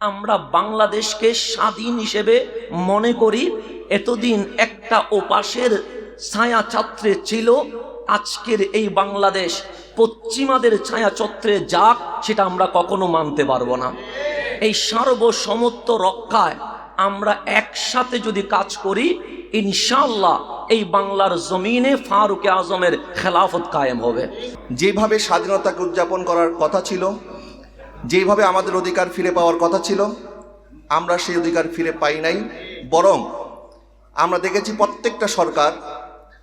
আমরা বাংলাদেশকে স্বাধীন হিসেবে মনে করি, এতদিন একটা ওপাশের ছায়া ছাত্রে ছিল, আজকের এই বাংলাদেশ পশ্চিমাদের ছায়া ছত্রে যাক, সেটা আমরা কখনো মানতে পারব না। এই সার্বসমত্ব রক্ষায় আমরা একসাথে যদি কাজ করি ইনশাল্লাহ এই বাংলার জমিনে ফারুকে আজমের খেলাফত কায়েম হবে। যেভাবে স্বাধীনতাকে উদযাপন করার কথা ছিল যেভাবে আমাদের অধিকার ফিরে পাওয়ার কথা ছিল, আমরা সেই অধিকার ফিরে পাই নাই, বরং আমরা দেখেছি প্রত্যেকটা সরকার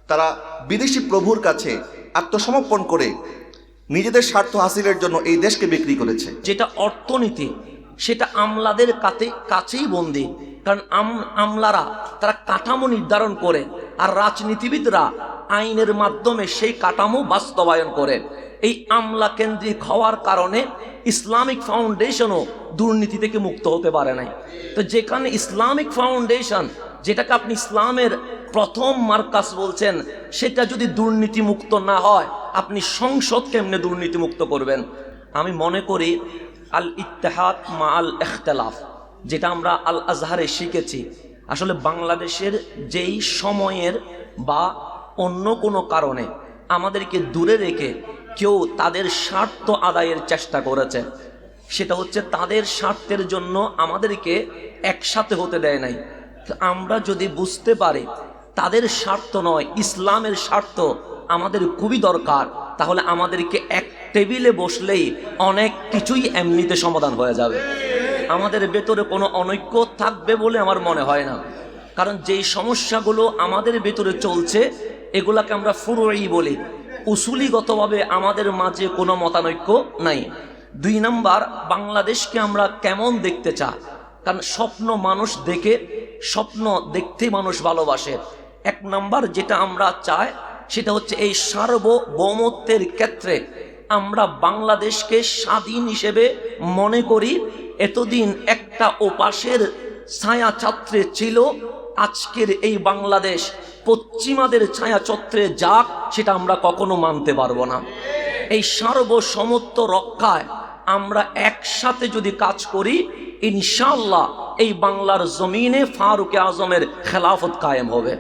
তারা বিদেশি প্রভুর কাছে আত্মসমর্পণ করে নিজেদের স্বার্থ হাসিলের জন্য এই দেশকে বিক্রি করেছে। যেটা অর্থনীতি, সেটা আমলাদের কাতে, কাছেই বন্দি। কারণ আম- আমলারা তারা কাঠামো নির্ধারণ করে আর রাজনীতিবিদরা আইনের মাধ্যমে সেই কাঠামো বাস্তবায়ন করে। এই আমলা কেন্দ্রিক হওয়ার কারণে ইসলামিক ফাউন্ডেশনও দুর্নীতি থেকে মুক্ত হতে পারে নাই। তো যেখানে ইসলামিক ফাউন্ডেশন, যেটাকে আপনি ইসলামের প্রথম মার্কাস বলছেন, সেটা যদি দুর্নীতি মুক্ত না হয়, আপনি সংসদ কেমনে দুর্নীতি মুক্ত করবেন? আমি মনে করি আল ইত্তেহাদ মা আল এখতলাফ, যেটা আমরা আল আজহারে শিখেছি। আসলে বাংলাদেশের যেই সময়ের বা অন্য কোনো কারণে আমাদেরকে দূরে রেখে কেউ তাদের স্বার্থ আদায়ের চেষ্টা করেছে। সেটা হচ্ছে তাদের স্বার্থের জন্য আমাদেরকে একসাথে হতে দেয় নাই। আমরা যদি বুঝতে পারি তাদের স্বার্থ নয়, ইসলামের স্বার্থ আমাদের খুবই দরকার, তাহলে আমাদেরকে এক টেবিলে বসলেই অনেক কিছুই এমনিতে সমাধান হয়ে যাবে। আমাদের ভেতরে কোনো অনৈক্য থাকবে বলে আমার মনে হয় না। কারণ যেই সমস্যাগুলো আমাদের ভেতরে চলছে, এগুলাকে আমরা ফুরোই বলি। উসুলিগতভাবে আমাদের মাঝে কোনো মতানৈক্য নাই। দুই নাম্বার, বাংলাদেশকে আমরা কেমন দেখতে চাই কারণ স্বপ্ন মানুষ দেখে, স্বপ্ন দেখতে মানুষ ভালোবাসে। এক নাম্বার যেটা আমরা চাই, সেটা হচ্ছে এই সার্বভৌমত্বের ক্ষেত্রে আমরা বাংলাদেশকে স্বাধীন হিসেবে মনে করি। এতদিন একটা ওপাশের ছায়া ছাত্রে ছিল, আজকের এই বাংলাদেশ। পশ্চিমাদের ছায়া ছত্রে যাক, সেটা আমরা কখনো মানতে পারব না। এই সার্বসমত্ব রক্ষায় আমরা একসাথে যদি কাজ করি ইনশাল্লাহ এই বাংলার জমিনে ফারুকে আজমের খেলাফত কায়েম হবে।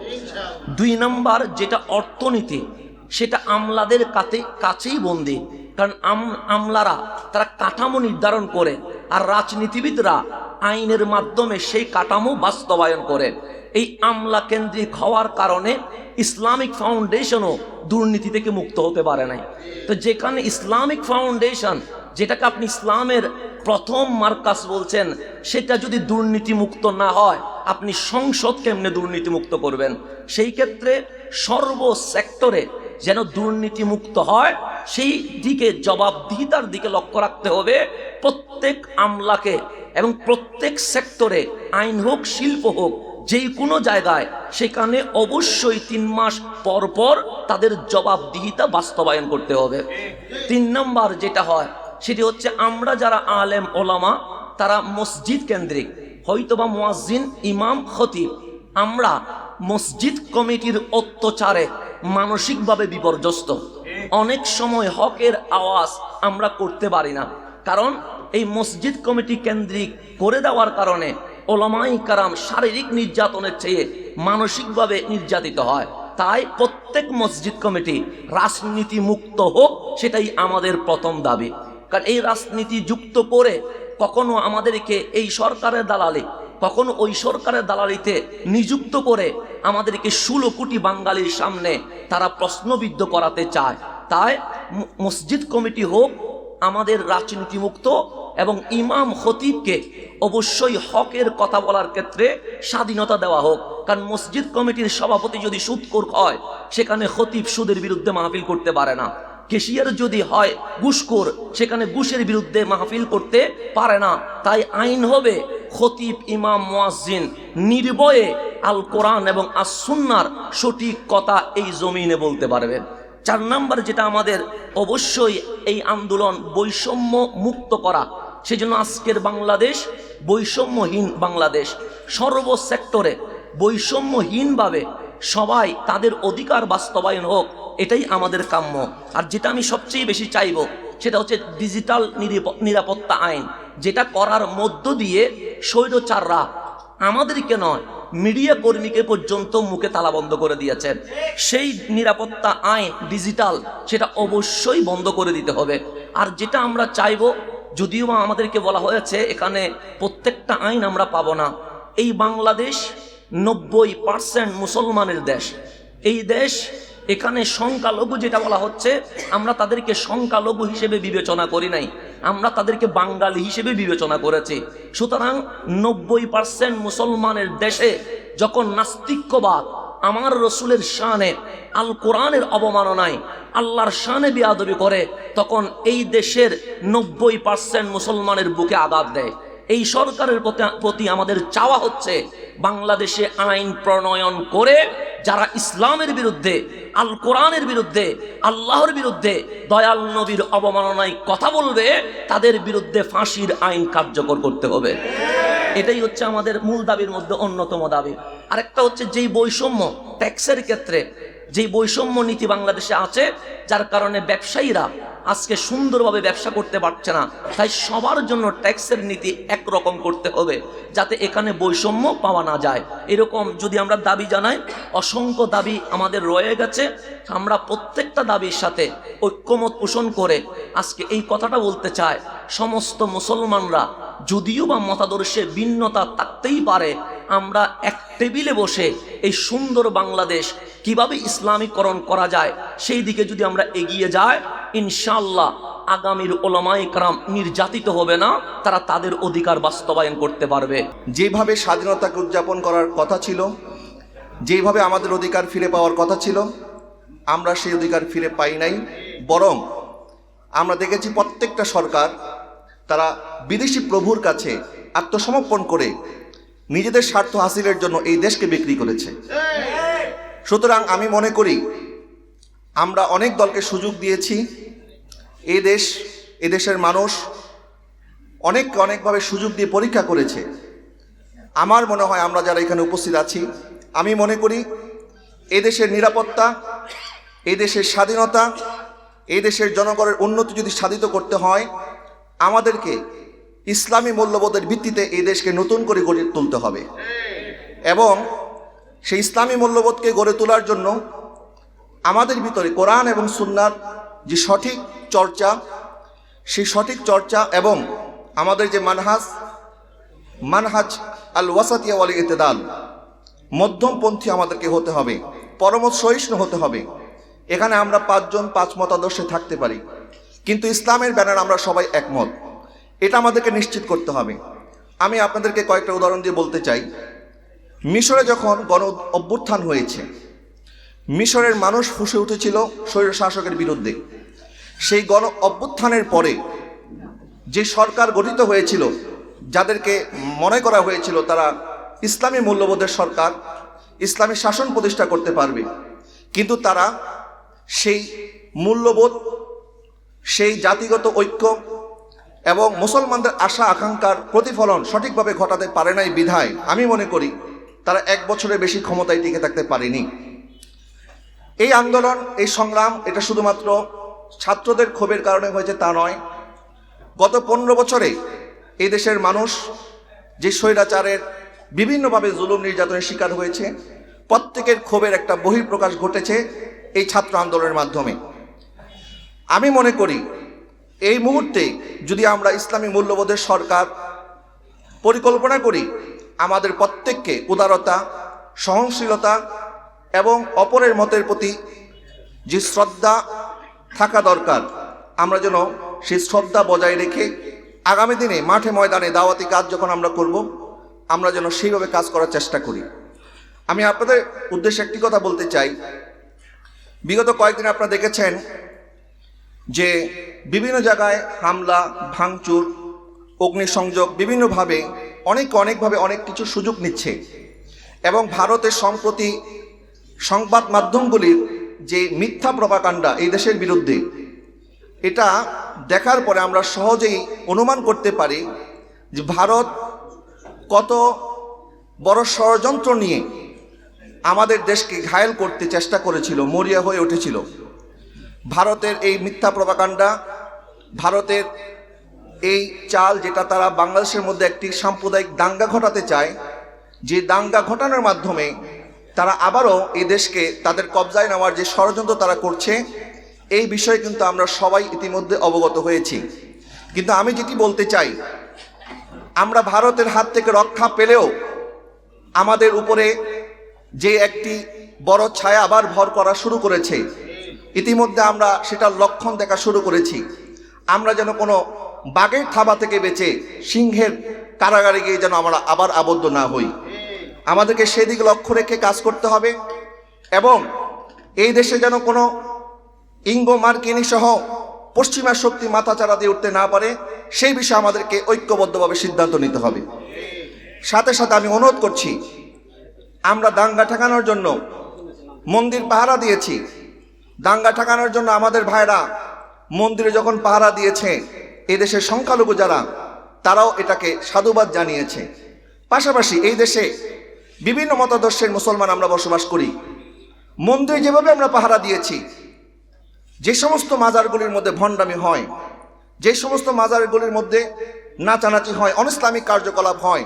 দুই নাম্বার যেটা অর্থনীতি, সেটা আমলাদের কাতে, কাছেই বন্দি। কারণ আমলারা তারা কাঠামো নির্ধারণ করে, আর রাজনীতিবিদরা আইনের মাধ্যমে সেই কাঠামো বাস্তবায়ন করে। এই আমলা কেন্দ্রিক হওয়ার কারণে ইসলামিক ফাউন্ডেশনও দুর্নীতি থেকে মুক্ত হতে পারে নাই। তো যেখানে ইসলামিক ফাউন্ডেশন, যেটাকে আপনি ইসলামের প্রথম মার্কাস বলছেন, সেটা যদি দুর্নীতি মুক্ত না হয়, আপনি সংসদ কেমনে দুর্নীতি মুক্ত করবেন? সেই ক্ষেত্রে সর্ব সেক্টরে যেন দুর্নীতি মুক্ত হয়, সেই দিকে জবাবদিহিতার দিকে লক্ষ্য রাখতে হবে। প্রত্যেক আমলাকে এবং প্রত্যেক সেক্টরে আইন হোক, শিল্প হোক যেই কোনো জায়গায়, সেখানে অবশ্যই তিন মাস পর পর তাদের জবাবদিহিতা বাস্তবায়ন করতে হবে। তিন নম্বর যেটা হয়, সেটি হচ্ছে আমরা যারা আলেম, ওলামা, তারা মসজিদ কেন্দ্রিক, হয়তোবা মুয়াজ্জিন, ইমাম, খতিব। আমরা মসজিদ কমিটির অত্যাচারে মানসিকভাবে বিপর্যস্ত। অনেক সময় হকের আওয়াজ আমরা করতে পারি না। কারণ এই মসজিদ কমিটি কেন্দ্রিক করে দেওয়ার কারণে ওলামাই কারাম শারীরিক নির্যাতনের চেয়ে মানসিকভাবে নির্যাতিত হয়। তাই প্রত্যেক মসজিদ কমিটি রাজনীতি মুক্ত হোক, সেটাই আমাদের প্রথম দাবি। কারণ এই রাজনীতি যুক্ত করে কখনো আমাদেরকে এই সরকারের দালালি, কখনো ওই সরকারের দালালিতে নিযুক্ত করে আমাদেরকে ষোলো কোটি বাঙালির সামনে তারা প্রশ্নবিদ্ধ করাতে চায়। তাই মসজিদ কমিটি হোক, আমাদের রাজনীতি মুক্ত এবং ইমাম খতিবকে অবশ্যই হকের কথা বলার ক্ষেত্রে স্বাধীনতা দেওয়া হোক। কারণ মসজিদ কমিটির সভাপতি যদি সুদখোর হয়, সেখানে খতিব সুদের বিরুদ্ধে মাহফিল করতে পারে না। কেশিয়ার যদি হয়, ঘুষখোর, সেখানে ঘুষের বিরুদ্ধে মাহফিল করতে পারে না। তাই আইন হবে খতিব ইমাম মুয়াজ্জিন নির্ভয়ে আল কোরআন এবং আস সুন্নার সঠিক কথা এই জমিনে বলতে পারবে চার নাম্বার যেটা আমাদের অবশ্যই এই আন্দোলন বৈষম্য মুক্ত করা সেজন্য আজকের বাংলাদেশ বৈষম্যহীন বাংলাদেশ। সর্ব সেক্টরে বৈষম্যহীনভাবে সবাই তাদের অধিকার বাস্তবায়ন হোক, এটাই আমাদের কাম্য। আর যেটা আমি সবচেয়ে বেশি চাইব, সেটা হচ্ছে ডিজিটাল নিরাপ- নিরাপত্তা আইন। যেটা করার মধ্য দিয়ে স্বৈরচাররা আমাদেরকে নয়, মিডিয়া কর্মীকে পর্যন্ত মুখে তালা বন্ধ করে দিয়েছেন সেই নিরাপত্তা আইন ডিজিটাল, সেটা অবশ্যই বন্ধ করে দিতে হবে। আর যেটা আমরা চাইব যদিও বা আমাদেরকে বলা হয়েছে, এখানে প্রত্যেকটা আইন আমরা পাবো না। এই বাংলাদেশ নব্বই পার্সেন্ট মুসলমানের দেশ। এই দেশ এখানে সংখ্যালঘু যেটা বলা হচ্ছে, আমরা তাদেরকে সংখ্যালঘু হিসেবে বিবেচনা করি নাই। আমরা তাদেরকে বাঙালি হিসেবে বিবেচনা করেছি। সুতরাং নব্বই পার্সেন্ট মুসলমানের দেশে যখন নাস্তিক্যবাদ আমার রসুলের শানে আল কোরআনের অবমাননায় আল্লাহর শানে বিয়াদবি করে, তখন এই দেশের নব্বই পার্সেন্ট মুসলমানের বুকে আঘাত দেয়। এই সরকারের প্রতি- আমাদের চাওয়া হচ্ছে বাংলাদেশে আইন প্রণয়ন করে যারা ইসলামের বিরুদ্ধে আল কোরআনের বিরুদ্ধে, আল্লাহর বিরুদ্ধে দয়াল নবীর অবমাননায় কথা বলবে, তাদের বিরুদ্ধে ফাঁসির আইন কার্যকর করতে হবে। এটাই হচ্ছে আমাদের মূল দাবির মধ্যে অন্যতম দাবি। আরেকটা হচ্ছে যেই বৈষম্য ট্যাক্সের ক্ষেত্রে, যেই বৈষম্য নীতি বাংলাদেশে আছে, যার কারণে ব্যবসায়ীরা আজকে সুন্দরভাবে ব্যবসা করতে পারছে না। তাই সবার জন্য ট্যাক্সের নীতি একরকম করতে হবে, যাতে এখানে বৈষম্য পাওয়া না যায়। এরকম যদি আমরা দাবি জানাই, অসংখ্য দাবি আমাদের রয়ে গেছে। আমরা প্রত্যেকটা দাবির সাথে ঐক্যমত পোষণ করে আজকে এই কথাটা বলতে চাই। সমস্ত মুসলমানরা যদিও বা মতাদর্শে ভিন্নতা থাকতেই পারে, আমরা এক টেবিলে বসে এই সুন্দর বাংলাদেশ কীভাবে ইসলামীকরণ করা যায়, সেই দিকে যদি আমরা এগিয়ে যাই ইনশাল্লাহ আগামীর ওলামাই কারাম নির্যাতিত হবে না, তারা তাদের অধিকার বাস্তবায়ন করতে পারবে। যেভাবে স্বাধীনতাকে উদযাপন করার কথা ছিল, যেভাবে আমাদের অধিকার ফিরে পাওয়ার কথা ছিল, আমরা সেই অধিকার ফিরে পাই নাই, বরং আমরা দেখেছি প্রত্যেকটা সরকার তারা বিদেশি প্রভুর কাছে আত্মসমর্পণ করে নিজেদের স্বার্থ হাসিলের জন্য এই দেশকে বিক্রি করেছে। সুতরাং আমি মনে করি, আমরা অনেক দলকে সুযোগ দিয়েছি। এ দেশ এদেশের মানুষ অনেক অনেকভাবে সুযোগ দিয়ে পরীক্ষা করেছে। আমার মনে হয় আমরা যারা এখানে উপস্থিত আছি, আমি মনে করি এদেশের নিরাপত্তা এই দেশের স্বাধীনতা এই দেশের জনগণের উন্নতি যদি সাধিত করতে হয় আমাদেরকে ইসলামী মূল্যবোধের ভিত্তিতে এই দেশকে নতুন করে গড়ে তুলতে হবে। এবং সেই ইসলামী মূল্যবোধকে গড়ে তোলার জন্য আমাদের ভিতরে কোরআন এবং সুন্নার যে সঠিক চর্চা, সেই সঠিক চর্চা এবং আমাদের যে মানহাজ মানহাজ আল ওয়াসাতিয়া ওয়ালি ইতেদাল মধ্যমপন্থী আমাদেরকে হতে হবে পরমত সহিষ্ণু হতে হবে। এখানে আমরা পাঁচজন, পাঁচ মতাদর্শে থাকতে পারি। কিন্তু ইসলামের ব্যানার আমরা সবাই একমত। এটা আমাদেরকে নিশ্চিত করতে হবে। আমি আপনাদেরকে কয়েকটা উদাহরণ দিয়ে বলতে চাই। মিশরে যখন গণ অভ্যুত্থান হয়েছে, মিশরের মানুষ ফুসে উঠেছিল স্বৈর শাসকের বিরুদ্ধে। সেই গণ অভ্যুত্থানের পরে যে সরকার গঠিত হয়েছিল, যাদেরকে মনে করা হয়েছিল তারা ইসলামী মূল্যবোধের সরকার, ইসলামী শাসন প্রতিষ্ঠা করতে পারবে, কিন্তু তারা সেই মূল্যবোধ সেই জাতিগত ঐক্য এবং মুসলমানদের আশা আকাঙ্ক্ষার প্রতিফলন সঠিকভাবে ঘটাতে পারে নাই বিধায়, আমি মনে করি তারা এক বছরের বেশি ক্ষমতায় টিকে থাকতে পারেনি। এই আন্দোলন, এই সংগ্রাম, এটা শুধুমাত্র ছাত্রদের ক্ষোভের কারণে হয়েছে তা নয়। গত পনেরো বছরে এই দেশের মানুষ যে স্বৈরাচারের বিভিন্নভাবে জুলুম নির্যাতনের শিকার হয়েছে, প্রত্যেকের ক্ষোভের একটা বহিঃপ্রকাশ ঘটেছে এই ছাত্র আন্দোলনের মাধ্যমে। আমি মনে করি এই মুহূর্তে যদি আমরা ইসলামী মূল্যবোধের সরকার পরিকল্পনা করি, আমাদের প্রত্যেককে উদারতা, সহনশীলতা এবং অপরের মতের প্রতি যে শ্রদ্ধা থাকা দরকার, আমরা যেন সেই শ্রদ্ধা বজায় রেখে আগামী দিনে মাঠে ময়দানে দাওয়াতি কাজ যখন আমরা করব, আমরা যেন সেইভাবে কাজ করার চেষ্টা করি। আমি আপনাদের উদ্দেশ্যে একটি কথা বলতে চাই। বিগত কয়েকদিন আপনারা দেখেছেন যে বিভিন্ন জায়গায় হামলা, ভাঙচুর, অগ্নিসংযোগ বিভিন্নভাবে অনেক অনেকভাবে অনেক কিছু সুযোগ নিচ্ছে এবং ভারতের সম্প্রতি সংবাদ মাধ্যমগুলির যে মিথ্যা প্রপাকাণ্ডা এই দেশের বিরুদ্ধে, এটা দেখার পরে আমরা সহজেই অনুমান করতে পারি যে ভারত কত বড় ষড়যন্ত্র নিয়ে আমাদের দেশকে ঘায়েল করতে চেষ্টা করেছিল, মরিয়া হয়ে উঠেছিল। ভারতের এই মিথ্যা প্রপাকাণ্ডা ভারতের এই চাল যেটা তারা বাংলাদেশের মধ্যে একটি সাম্প্রদায়িক দাঙ্গা ঘটাতে চায়, যে দাঙ্গা ঘটানোর মাধ্যমে তারা আবারও এই দেশকে তাদের কবজায় নেওয়ার যে ষড়যন্ত্র তারা করছে, এই বিষয়ে কিন্তু আমরা সবাই ইতিমধ্যে অবগত হয়েছি। কিন্তু আমি যেটি বলতে চাই, আমরা ভারতের হাত থেকে রক্ষা পেলেও আমাদের উপরে যে একটি বড় ছায়া আবার ভর করা শুরু করেছে ইতিমধ্যে আমরা সেটার লক্ষণ দেখা শুরু করেছি। আমরা যেন কোনো বাঘের থাবা থেকে বেঁচে সিংহের কারাগারে গিয়ে যেন আমরা আবার আবদ্ধ না হই। আমাদেরকে সেদিকে লক্ষ্য রেখে কাজ করতে হবে এবং এই দেশে যেন কোনো ইঙ্গো মার্কিনী সহ পশ্চিমা শক্তি মাথাচাড়া দিয়ে উঠতে না পারে, সেই বিষয়ে আমাদেরকে ঐক্যবদ্ধভাবে সিদ্ধান্ত নিতে হবে। সাথে সাথে আমি অনুরোধ করছি, আমরা দাঙ্গা ঠেকানোর জন্য মন্দির পাহারা দিয়েছি দাঙ্গা ঠেকানোর জন্য আমাদের ভাইরা মন্দিরে যখন পাহারা দিয়েছে, এদেশের সংখ্যালঘু যারা, তারাও এটাকে সাধুবাদ জানিয়েছে। পাশাপাশি এই দেশে বিভিন্ন মতাদর্শের মুসলমান আমরা বসবাস করি। মন্দিরে যেভাবে আমরা পাহারা দিয়েছি, যে সমস্ত মাজারগুলির মধ্যে ভণ্ডামি হয়, যে সমস্ত মাজারগুলির মধ্যে নাচানাচি হয়, অনিসলামিক কার্যকলাপ হয়,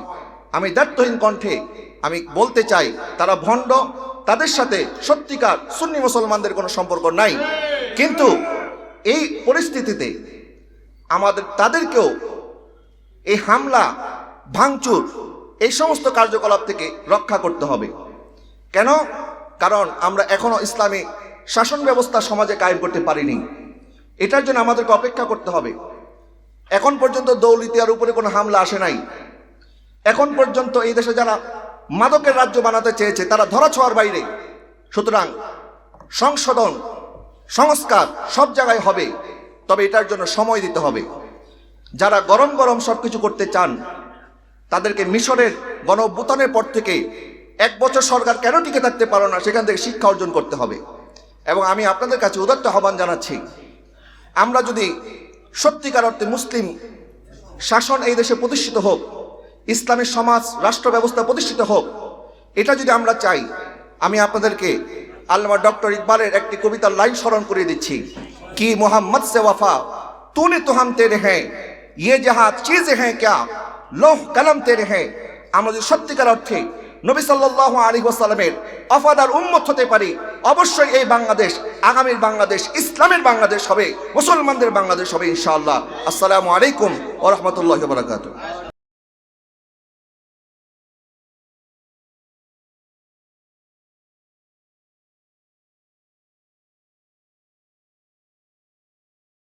আমি দায়িত্বহীন কণ্ঠে আমি বলতে চাই, তারা ভণ্ড তাদের সাথে সত্যিকার সুন্নি মুসলমানদের কোনো সম্পর্ক নাই। কিন্তু এই পরিস্থিতিতে আমাদের, তাদেরকেও এই হামলা, ভাঙচুর, এই সমস্ত কার্যকলাপ থেকে রক্ষা করতে হবে। কেন? কারণ আমরা এখনও ইসলামী শাসন ব্যবস্থা সমাজে কায়েম করতে পারিনি। এটার জন্য আমাদেরকে অপেক্ষা করতে হবে। এখন পর্যন্ত দৌল দৌলিতিয়ার উপরে কোনো হামলা আসে নাই। এখন পর্যন্ত এই দেশে যারা মাদকের রাজ্য বানাতে চেয়েছে, তারা ধরাছোঁয়ার বাইরে। সুতরাং সংশোধন, সংস্কার সব জায়গায় হবে, তবে এটার জন্য সময় দিতে হবে। যারা গরম গরম সব কিছু করতে চান, তাদেরকে মিশরের গণ পর থেকে এক বছর সরকার কেন টিকে থাকতে পারো না, সেখান থেকে শিক্ষা অর্জন করতে হবে। এবং আমি আপনাদের কাছে উদাত্ত আহ্বান জানাচ্ছি, আমরা যদি সত্যিকার অর্থে মুসলিম শাসন এই দেশে প্রতিষ্ঠিত হোক ইসলামী সমাজ, রাষ্ট্র ব্যবস্থা প্রতিষ্ঠিত হোক। এটা যদি আমরা চাই, আমি আপনাদেরকে আল্লামা ডক্টর ইকবালের একটি কবিতার লাইন স্মরণ করে দিচ্ছি। কি মোহাম্মদ সে ওয়াফা তুনে তো হাম তেরে হ্যাঁ ইয়ে যাহা চিজ হ্যাঁ ক্যা, লোহ কালাম তেরে হ্যাঁ আমরা যদি সত্যিকার অর্থে নবী সাল্লাহ আলী ওসালামের অফাদার উন্মত হতে পারি, অবশ্যই এই বাংলাদেশ, আগামীর বাংলাদেশ, ইসলামের বাংলাদেশ হবে, মুসলমানদের বাংলাদেশ হবে ইনশাআল্লাহ। আসসালামু আলাইকুম ও রহমতুল্লাহ বারাকাতু